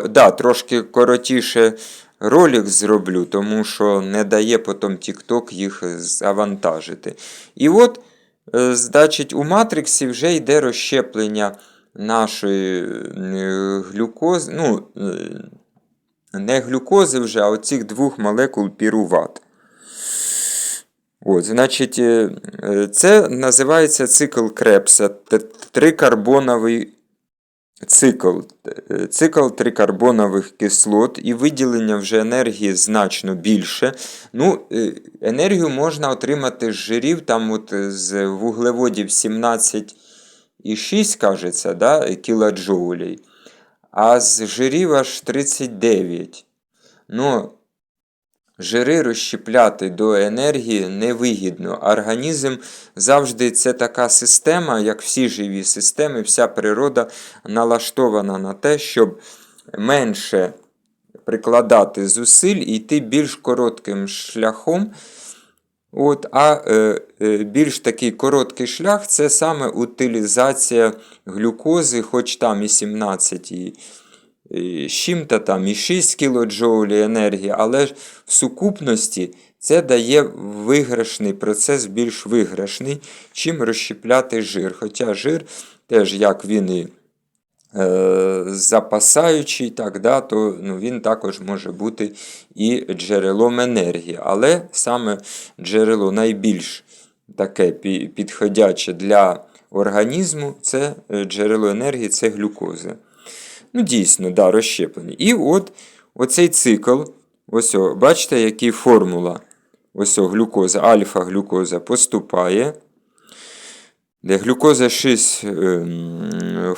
Да, трошки коротіше ролик зроблю, тому що не дає потім TikTok їх завантажити. І от, е, значить, у матриксі вже йде розщеплення нашої е, глюкози. Ну, е, не глюкози вже, а оцих двох молекул піруват. От, значить, це називається цикл Крепса, трикарбоновий цикл. Е, Цикл трикарбонових кислот і виділення вже енергії значно більше. Ну, е, енергію можна отримати з жирів, там от е, з вуглеводів 17,6, кажеться, да, кілоджоулей, а з жирів аж 39. Ну, Жири розщепляти до енергії невигідно. Організм завжди це така система, як всі живі системи, вся природа налаштована на те, щоб менше прикладати зусиль і йти більш коротким шляхом. От, а е, е, більш такий короткий шлях це саме утилізація глюкози, хоч там і 17 і чим-то там і 6 кДж енергії, але ж в сукупності це дає виграшний процес, більш виграшний, чим розщепляти жир. Хоча жир теж як він і е, запасаючий, так, да, то ну, він також може бути і джерелом енергії. Але саме джерело найбільш таке підходяче для організму це е, джерело енергії, це глюкоза. Ну, дійсно, да, розщеплені. І от оцей цикл, ось, бачите, які формула. Ось глюкоза, альфа-глюкоза поступає. Де глюкоза 6 ем, е,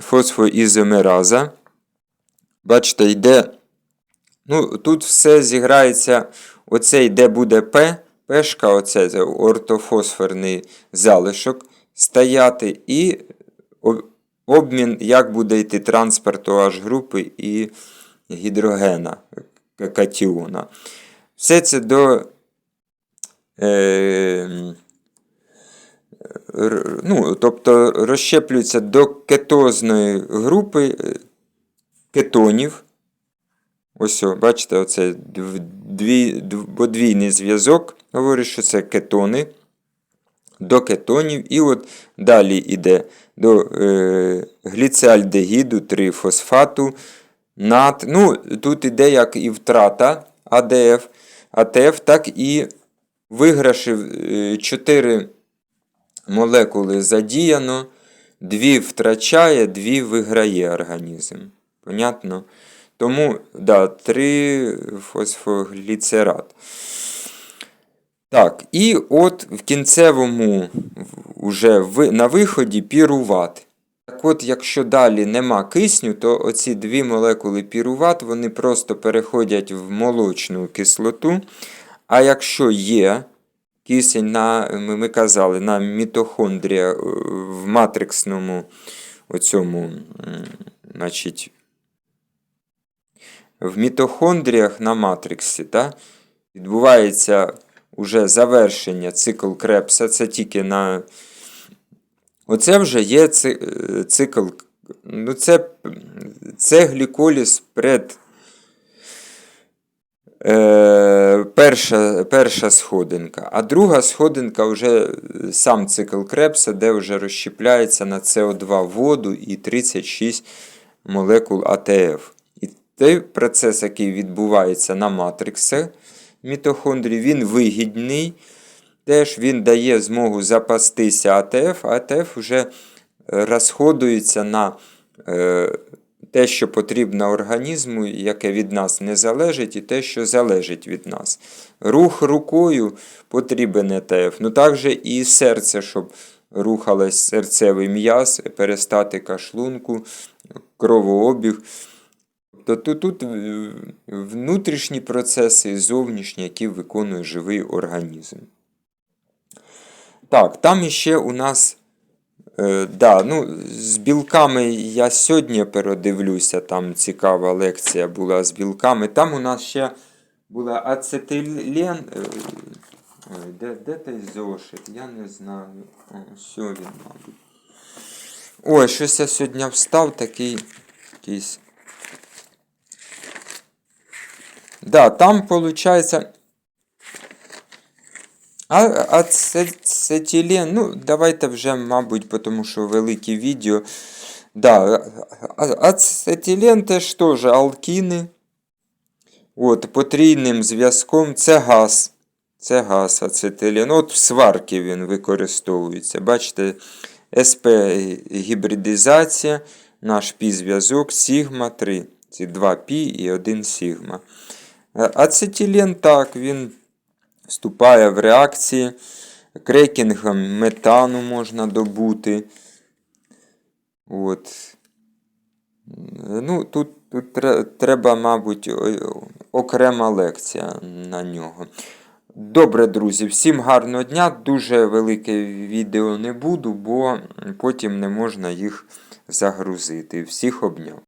фосфоізомераза. Бачите, йде. Ну, тут все зіграється. Оцей, де буде П, Пшка, оце це ортофосфорний залишок стояти. І обмін, як буде йти транспорт OH групи і гідрогена катіона. Все це до. Е, ну, тобто розщеплюється до кетозної групи е, кетонів. Ось, бачите, оце дв- дві, подвійний зв'язок. Говорить, що це кетони. До кетонів. І от далі йде до е, гліцеальдегіду, 3 фосфату, нат. Ну, тут іде як і втрата АДФ, АТФ, так і виграшів 4 молекули задіяно, дві втрачає, дві виграє організм. Понятно? Тому, да, 3 фосфогліцерат. Так, і от в кінцевому в- уже в, на виході піруват. Так от, якщо далі нема кисню, то оці дві молекули піруват вони просто переходять в молочну кислоту. А якщо є кисень на, ми, казали, на мітохондрія е, в матриксному оцьому, значить, в мітохондріях на матриксі, та, відбувається уже завершення цикл Крепса, це тільки на. Оце вже є е, цикл. Ну, це, це гліколіз пред. Е, перша, перша сходинка. А друга сходинка вже е, сам цикл Крепса, де вже розщепляється на СО2 воду і 36 молекул АТФ. І той процес, який відбувається на матриксах мітохондрій, він вигідний. Теж він дає змогу запастися АТФ, АТФ вже е, розходується на е, те, що потрібно організму, яке від нас не залежить, і те, що залежить від нас. Рух рукою потрібен АТФ. Ну також і серце, щоб рухалось серцевий м'яз, перистатика шлунку, кровообіг. Тобто тут е, внутрішні процеси і зовнішні, які виконує живий організм. Так, там іще у нас. Е, да, ну, з білками я сьогодні передивлюся, там цікава лекція була з білками. Там у нас ще була ацетилен. Е, де, де той зошит? Я не знаю. О, що він, мабуть. Ой, щось я сьогодні встав такий якийсь Да, там виходить. А ацетилен, ну, давайте вже, мабуть, тому що велике відео. Да, ацетилен теж теж алкіни. От, потрійним зв'язком це газ. Це газ ацетилен. От в сварки він використовується. Бачите, СП гібридизація, наш пі-зв'язок, сігма 3. Ці 2 пі і 1 сігма. Ацетилен так, він вступає в реакції. Крекінгом метану можна добути. От. Ну, тут, тут треба, мабуть, окрема лекція на нього. Добре, друзі, всім гарного дня. Дуже велике відео не буду, бо потім не можна їх загрузити. Всіх обняв.